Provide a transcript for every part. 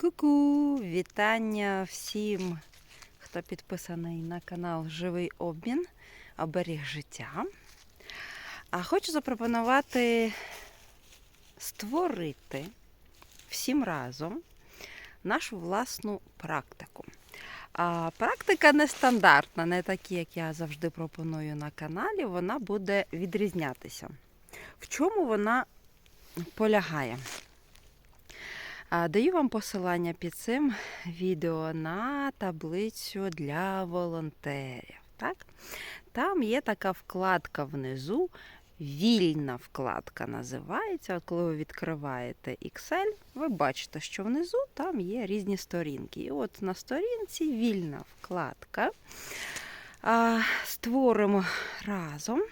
Ку-ку! Вітання всім, хто підписаний на канал Живий обмін, оберіг життя. А хочу запропонувати створити всім разом нашу власну практику. А практика нестандартна, не такі, як я завжди пропоную на каналі, вона буде відрізнятися. В чому вона полягає? Даю вам посилання під цим відео на таблицю для волонтерів. Так? Там є така вкладка внизу, вільна вкладка називається. От коли ви відкриваєте Excel, ви бачите, що внизу там є різні сторінки. І от на сторінці вільна вкладка. А, Створимо разом,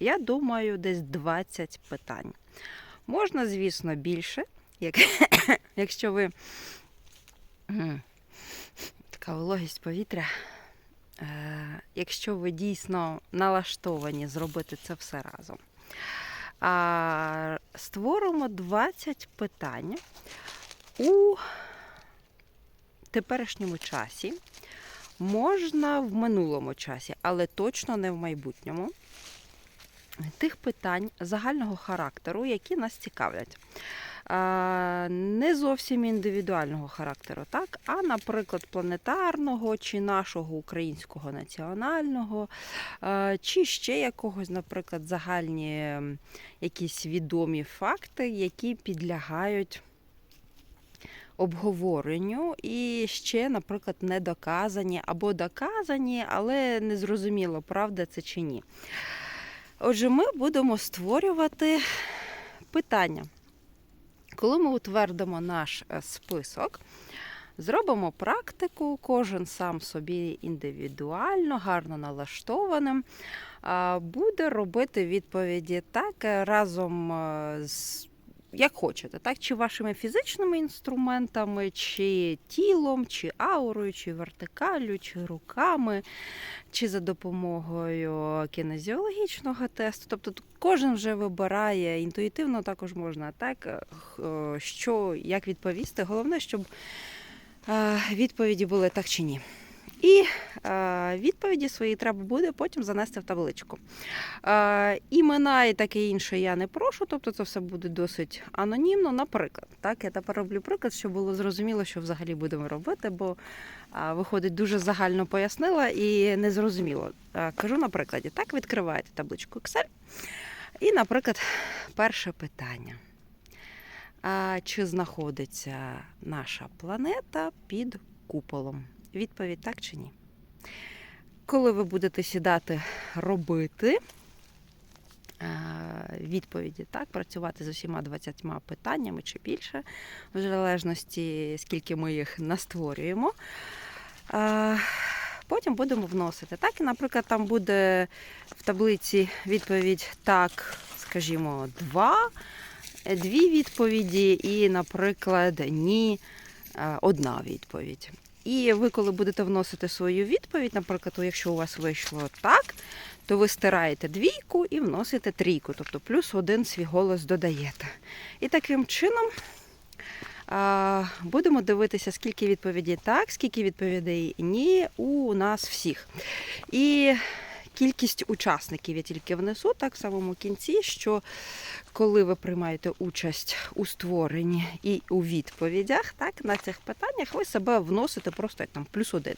я думаю, десь 20 питань. Можна, звісно, більше. Як, якщо ви така вологість повітря, е, якщо ви дійсно налаштовані зробити це все разом. Створимо 20 питань у теперішньому часі. Можна в минулому часі, але точно не в майбутньому. Тих питань загального характеру, які нас цікавлять не зовсім індивідуального характеру, так? а, наприклад, планетарного чи нашого українського національного, чи ще якогось, наприклад, загальні якісь відомі факти, які підлягають. Обговоренню і ще, наприклад, не доказані або доказані, але не зрозуміло, правда це чи ні. Отже, ми будемо створювати питання. Коли ми утвердимо наш е, список, зробимо практику, кожен сам собі індивідуально, гарно налаштованим, буде робити відповіді так е, разом е, з. Як хочете, так? Чи вашими фізичними інструментами, чи тілом, чи аурою, чи вертикаллю, чи руками, чи за допомогою кінезіологічного тесту. Тобто кожен вже вибирає інтуїтивно, також можна так, е, що як відповісти. Головне, щоб е, відповіді були так чи ні. І е, відповіді свої треба буде потім занести в табличку. Е, імена і таке інше я не прошу, тобто це все буде досить анонімно. Наприклад, так, я тепер роблю приклад, щоб було зрозуміло, що взагалі будемо робити, бо а, виходить дуже загально пояснила і незрозуміло. Кажу на прикладі. Так, відкриваєте табличку Excel. І, наприклад, перше питання. А, Чи знаходиться наша планета під куполом? Відповідь так чи ні? Коли ви будете сідати робити е, відповіді, так, працювати з усіма 20 питаннями чи більше, в залежності, скільки ми їх настворюємо. Е, Потім будемо вносити. Так, і, наприклад, там буде в таблиці відповідь так, скажімо, два, е, дві відповіді, і, наприклад, ні, е, одна відповідь. І ви, коли будете вносити свою відповідь, наприклад, якщо у вас вийшло так, то ви стираєте двійку і вносите трійку, тобто плюс один свій голос додаєте. І таким чином будемо дивитися, скільки відповідей так, скільки відповідей ні у нас всіх. І кількість учасників я тільки внесу, так в самому кінці, що коли ви приймаєте участь у створенні і у відповідях, так, на цих питаннях ви себе вносите просто як там плюс один.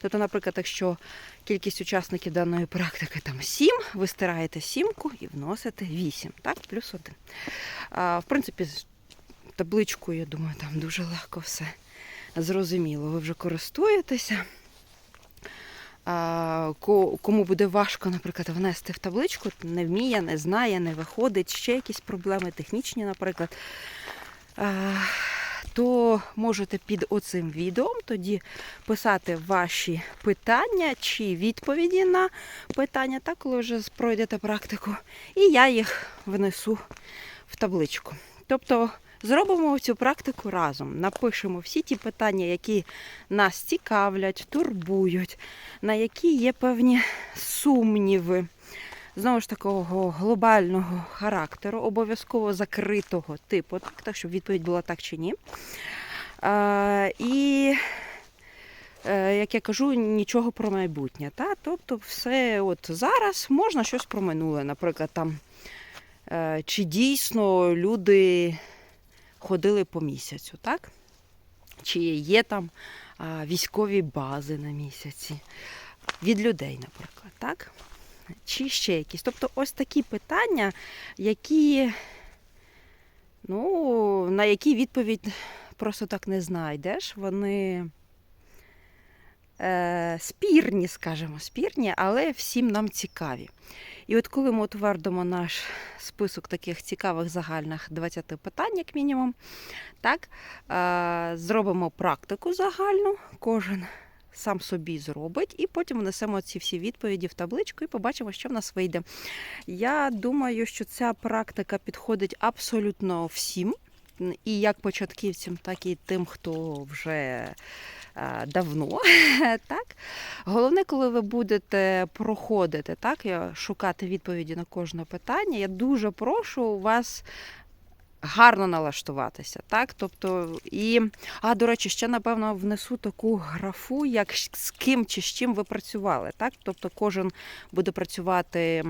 Тобто, наприклад, якщо кількість учасників даної практики там 7, ви стираєте сімку і вносите 8, так, плюс один. В принципі, з табличкою, я думаю, там дуже легко все зрозуміло. Ви вже користуєтеся. Кому буде важко, наприклад, внести в табличку, не вміє, не знає, не виходить, ще якісь проблеми технічні, наприклад, то можете під оцим відео тоді писати ваші питання чи відповіді на питання, так, коли вже пройдете практику, і я їх внесу в табличку. Тобто зробимо цю практику разом, напишемо всі ті питання, які нас цікавлять, турбують, на які є певні сумніви. Знову ж такого глобального характеру, обов'язково закритого типу, так, так щоб відповідь була так чи ні. Е, і, е, як я кажу, нічого про майбутнє. Та? Тобто, все от зараз можна щось про минуле. Наприклад, там, е, чи дійсно люди ходили по місяцю, так? Чи є там військові бази на місяці від людей, наприклад, так? Чи ще якісь. Тобто ось такі питання, які, ну, на які відповідь просто так не знайдеш. Вони спірні, скажімо, спірні, але всім нам цікаві. І от коли ми утвердимо наш список таких цікавих загальних 20 питань, як мінімум, так, е, зробимо практику загальну, кожен сам собі зробить, і потім внесемо ці всі відповіді в табличку і побачимо, що в нас вийде. Я думаю, що ця практика підходить абсолютно всім, і як початківцям, так і тим, хто вже е, давно. так. Головне, коли ви будете проходити, так, шукати відповіді на кожне питання, я дуже прошу вас гарно налаштуватися. Так? Тобто, і, а, до речі, ще, напевно, внесу таку графу, як з ким чи з чим ви працювали. Так? Тобто кожен буде працювати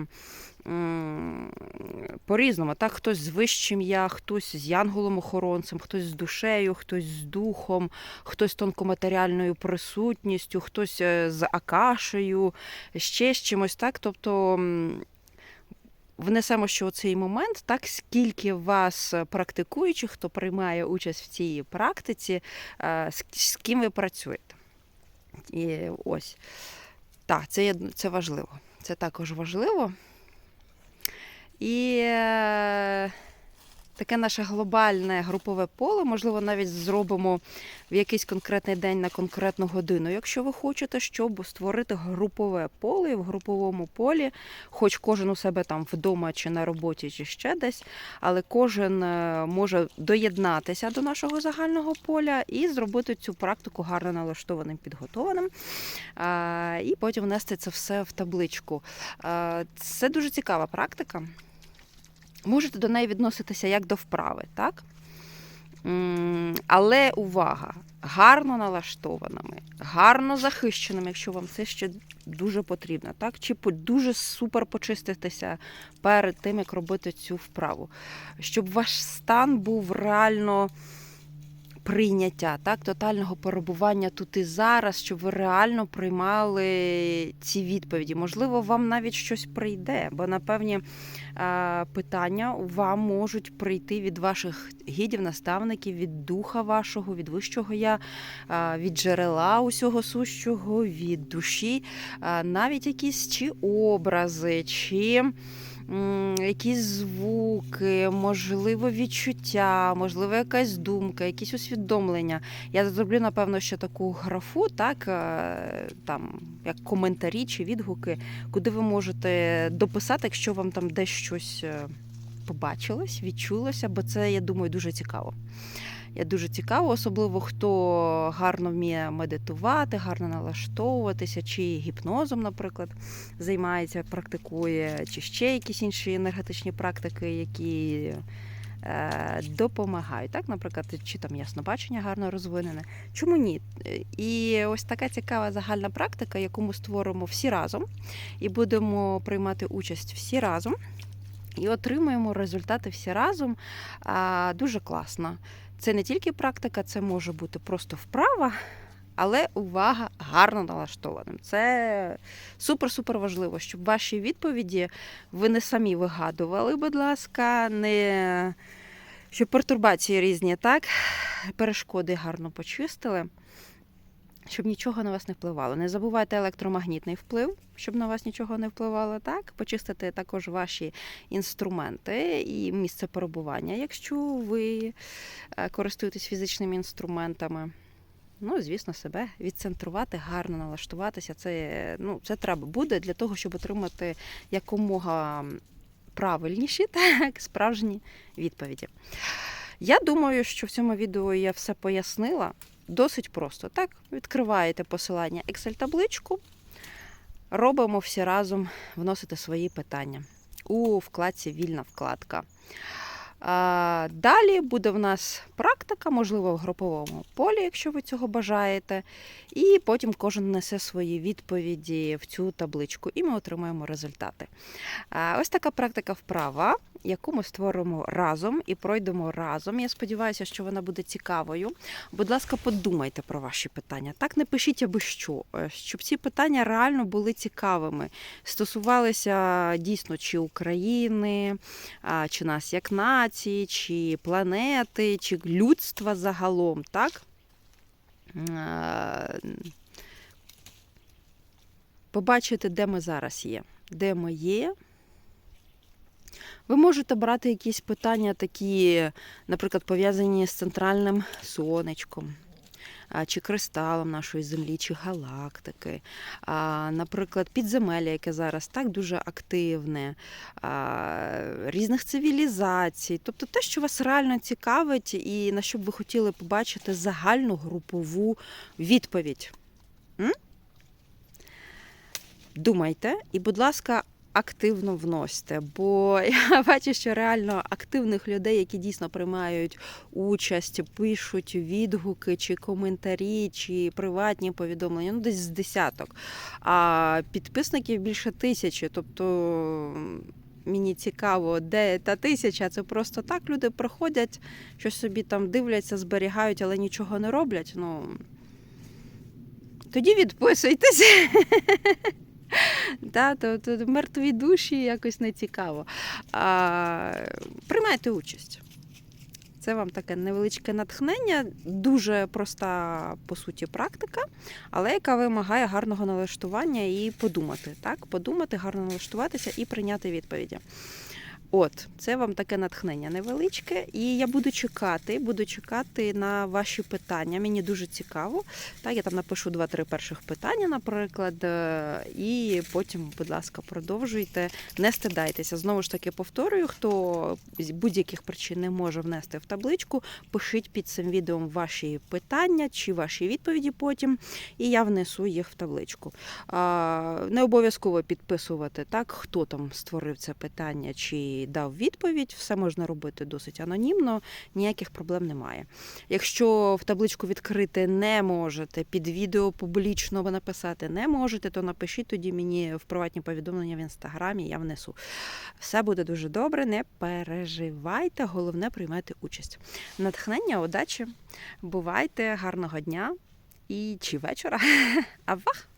по-різному. Так? Хтось з вищим я, хтось з янголом-охоронцем, хтось з душею, хтось з духом, хтось з тонкоматеріальною присутністю, хтось е, з акашею, ще з чимось. Так? Тобто внесемо, що у цей момент, так скільки вас практикуючих, хто приймає участь в цій практиці, е, з, ким ви працюєте. І ось. Так, це, це важливо. Це також важливо. І е, таке наше глобальне групове поле, можливо, навіть зробимо в якийсь конкретний день на конкретну годину, якщо ви хочете, щоб створити групове поле в груповому полі, хоч кожен у себе там вдома чи на роботі, чи ще десь, але кожен е, може доєднатися до нашого загального поля і зробити цю практику гарно налаштованим, підготованим, і потім внести це все в табличку. Це дуже цікава практика. Можете до неї відноситися як до вправи, так? Але увага! Гарно налаштованими, гарно захищеними, якщо вам це ще дуже потрібно, так? Чи дуже супер почиститися перед тим, як робити цю вправу. Щоб ваш стан був реально прийняття, так, тотального перебування тут і зараз, щоб ви реально приймали ці відповіді. Можливо, вам навіть щось прийде, бо на певні е, питання вам можуть прийти від ваших гідів, наставників, від духа вашого, від вищого я, е, від джерела усього сущого, від душі, е, навіть якісь чи образи, чи якісь звуки, можливо, відчуття, можливо, якась думка, якісь усвідомлення. Я зроблю, напевно, ще таку графу, так, е, там, як коментарі чи відгуки, куди ви можете дописати, якщо вам там десь щось е, побачилось, відчулося, бо це, я думаю, дуже цікаво. Я дуже цікаво, особливо хто гарно вміє медитувати, гарно налаштовуватися, чи гіпнозом, наприклад, займається, практикує, чи ще якісь інші енергетичні практики, які е, допомагають. Так, наприклад, чи там яснобачення гарно розвинене. Чому ні? І ось така цікава загальна практика, яку ми створимо всі разом, і будемо приймати участь всі разом. І отримуємо результати всі разом. Дуже класно. Це не тільки практика, це може бути просто вправа, але увага гарно налаштованим. Це супер-супер важливо, щоб ваші відповіді ви не самі вигадували, будь ласка, не щоб пертурбації різні, так, перешкоди гарно почистили. Щоб нічого на вас не впливало. Не забувайте електромагнітний вплив, щоб на вас нічого не впливало. Так, почистити також ваші інструменти і місце перебування, якщо ви е, користуєтесь фізичними інструментами. Ну, звісно, себе відцентрувати, гарно налаштуватися. Це, ну, це треба буде для того, щоб отримати якомога правильніші, так, справжні відповіді. Я думаю, що в цьому відео я все пояснила. Досить просто. Так, відкриваєте посилання Excel-табличку, робимо всі разом, вносите свої питання у вкладці Вільна вкладка. А, далі буде в нас практика, можливо, в груповому полі, якщо ви цього бажаєте. І потім кожен несе свої відповіді в цю табличку, і ми отримаємо результати. А, ось така практика вправа, яку ми створимо разом і пройдемо разом. Я сподіваюся, що вона буде цікавою. Будь ласка, подумайте про ваші питання. Так не пишіть аби що, е, щоб ці питання реально були цікавими, стосувалися дійсно чи України, чи нас як нації, чи планети, чи людства загалом, так? Побачити, де ми зараз є, де ми є. Ви можете брати якісь питання, такі, наприклад, пов'язані з центральним сонечком, чи кристалом нашої землі, чи галактики, наприклад, підземелля, яке зараз так дуже активне, різних цивілізацій, тобто те, що вас реально цікавить, і на що б ви хотіли побачити загальну групову відповідь. Думайте. І, будь ласка, активно вносьте, бо я бачу, що реально активних людей, які дійсно приймають участь, пишуть відгуки, чи коментарі, чи приватні повідомлення, ну десь з десяток. А підписників більше тисячі. Тобто мені цікаво, де та тисяча. Це просто так. Люди приходять, щось собі там дивляться, зберігають, але нічого не роблять. Ну тоді відписуйтесь. Да, то, то мертві душі якось не цікаво. А, приймайте участь. Це вам таке невеличке натхнення, дуже проста, по суті, практика, але яка вимагає гарного налаштування і подумати. Так? Подумати, гарно налаштуватися і прийняти відповіді. От, це вам таке натхнення невеличке, і я буду чекати, буду чекати на ваші питання. Мені дуже цікаво. Так, я там напишу два-три перших питання, наприклад, е, і потім, будь ласка, продовжуйте. Не стидайтеся. Знову ж таки, повторюю, хто з будь-яких причин не може внести в табличку, пишіть під цим відео ваші питання чи ваші відповіді потім, і я внесу їх в табличку. Не обов'язково підписувати так, хто там створив це питання чи дав відповідь. Все можна робити досить анонімно, ніяких проблем немає. Якщо в табличку відкрити не можете, під відео публічно написати не можете, то напишіть тоді мені в приватні повідомлення в інстаграмі, я внесу. Все буде дуже добре, не переживайте, головне приймайте участь. Натхнення, удачі, бувайте, гарного дня і чи вечора. Авах!